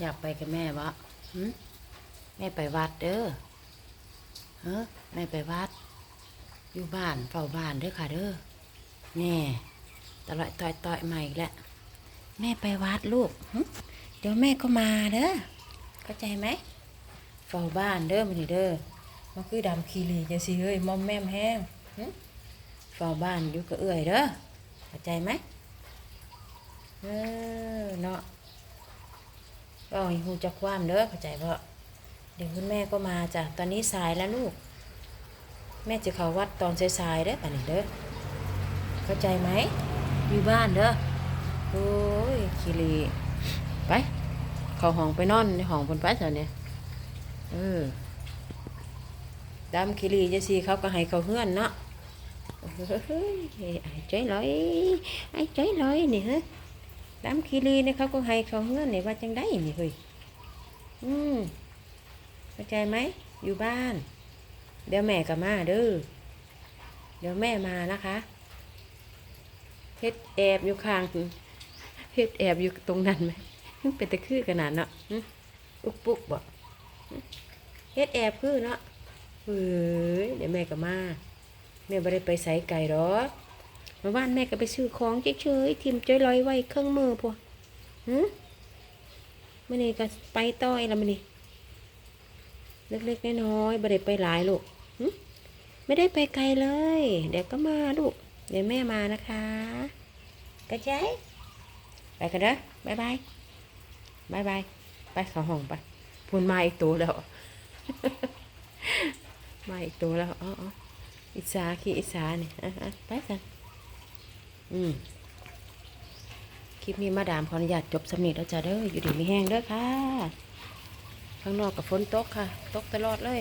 อยากไปกับแม่วะแม่ไปวัดเด้อเฮ้แม่ไปวัด อยู่บ้านเฝ้าบ้านเด้อค่ะเด้อแม่ตลอยต่อยต่อยใหม่แล้วแม่ไปวัดลูกเดี๋ยวแม่ก็มาเด้อเข้าใจไหมเฝ้าบ้านเด้อมันเด้อมันคือดำคีรีจะสิเฮ้ยมอมแม่มแห้งเฝ้าบ้านอยู่กับเอื่อยเด้อเข้าใจไหมเออ ให้หูจักความเด้อเข้าใจเพราะเดี๋ยวคุณแม่ก็มาจ้ะตอนนี้สายแล้วลูก แม่จะเข้าวัดตอนสายๆเด้อป่านนี้เด้อเข้าใจไหมอยู่บ้านเด้อโอ้ยคิรีไป เข้าห้องไปนอนในห้องบนไปเถอะเนี่ยเออดำคิรีจะสีเขาก็ให้เขาเฮือนเนาะเฮ้ยไอ้ใจลอยไอ้ใจลอยนี่ฮะ ดำคีรีเนี่ยเขาก็ให้เขาเฮือนเนี่ยว่าจังได้นี่เฮ้ยอืมเข้าใจไหมอยู่บ้าน เดี๋ยวแม่ก็มาเด้อเดี๋ยวแม่มานะคะเฮ็ดแอบอยู่ข้างเฮ็ดแอบอยู่ตรงนั้นไหมเป็นตะคือขนาดเนาะอุกปุกบ่หึเฮ็ดแอบคือเนาะเฮ้ยเดี๋ยวแม่ก็มาแม่ไม่ได้ไปใส่ไก่หรอก มื่อวานแม่ก็ไปซื้อของเฉยๆทิมจ้อยลอยไว้เครื่องมือพวกหืมมื่อนี้ก็ไปต่อยล้วมื่อนี้เล็กๆน้อยๆบ่ได้ไปหลายลูกหึไม่ได้ไปไกลเลย เดี๋ยวก็มาลูก เดี๋ยวแม่มานะคะกระจายไปกันเด้อบายบายบายบายไปเข้าห้องไปพูนมาอีกตัวแล้ว มาอีกตัวแล้วอ๋ออ๋ออิสาขี้อิสานี่อะอะไปกัน อืมคลิปนี้มาดามขออนุญาตจบสำเนีแล้วจ้าเด้ออยู่ดีมีแห้งเด้อค่ะ ข้างนอกกับฝนตกค่ะ ตกตลอดเลย